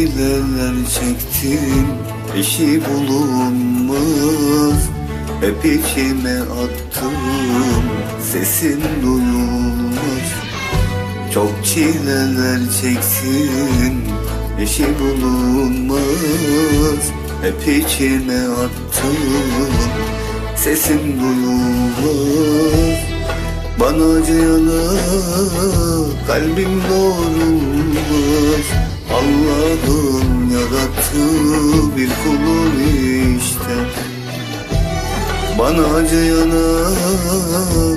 çileler çektim Eşi bulunmaz. Hep içime attım Sesin duyulmaz. Çok çileler çeksin Eşi bulunmaz. Hep içime attım Sesin duyulmaz Bana acıyana kalbim doğrulmaz Allah'ın yarattığı bir kulun işte. Bana acıyana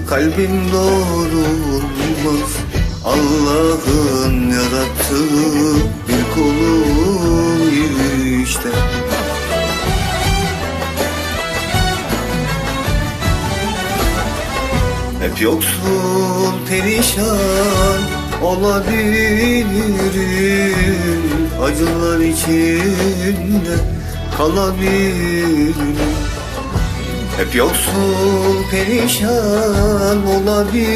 kalbim doğrulmaz Allah'ın yarattığı bir kulun işte yoksul perişan olabilirim. Acılar içinde kalabilirim. Hep yoksul perişan olabilirim.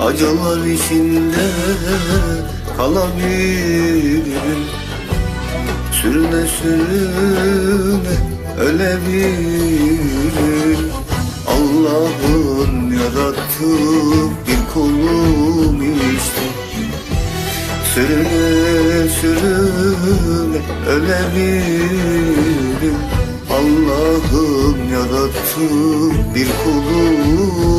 Acılar içinde kalabilirim. Sürüne sürüne ölebilirim Allah'ın yarattığı bir kulum işte. Sürüne sürüne ölebilirim. Allah'ın yarattığı bir kulum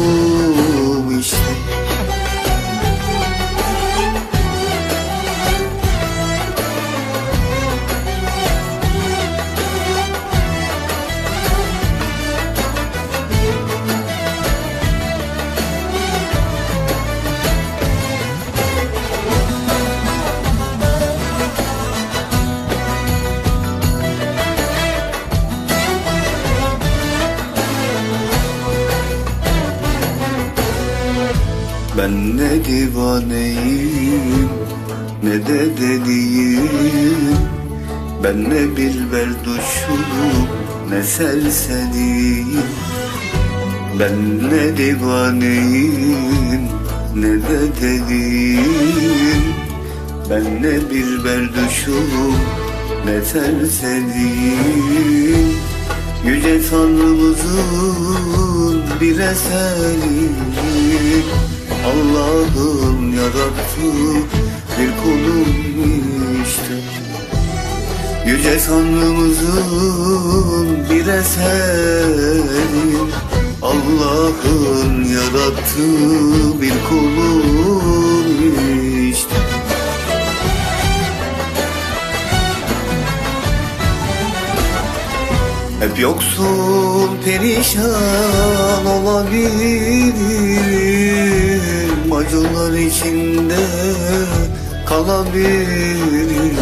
Ben ne divaneyim ne de deliyim. Ben ne bilber duşum ne selseliyim Ben ne divaneyim ne de deliyim. Ben ne bilber duşum ne selseliyim Yüce Tanrımızın bir eseri Allah'ın yarattığı bir kulum işte Yüce Tanrımızın bir eseri. Allah'ın yarattığı bir kulum işte Hep yoksul perişan olabilirim Acılar içinde kalabilirim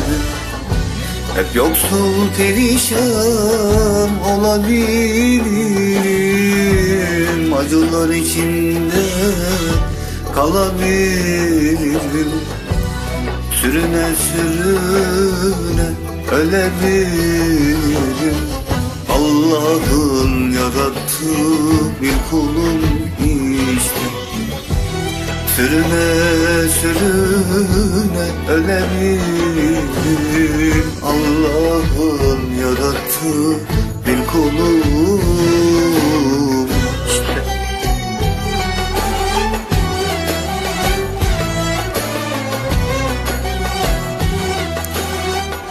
Hep yoksul perişan olabilirim. Acılar içinde kalabilirim. Sürüne sürüne ölebilirim. Allah'ın yarattığı bir kulum Sürüne sürüne ölebilirim Allah'ın yarattığı bir kulum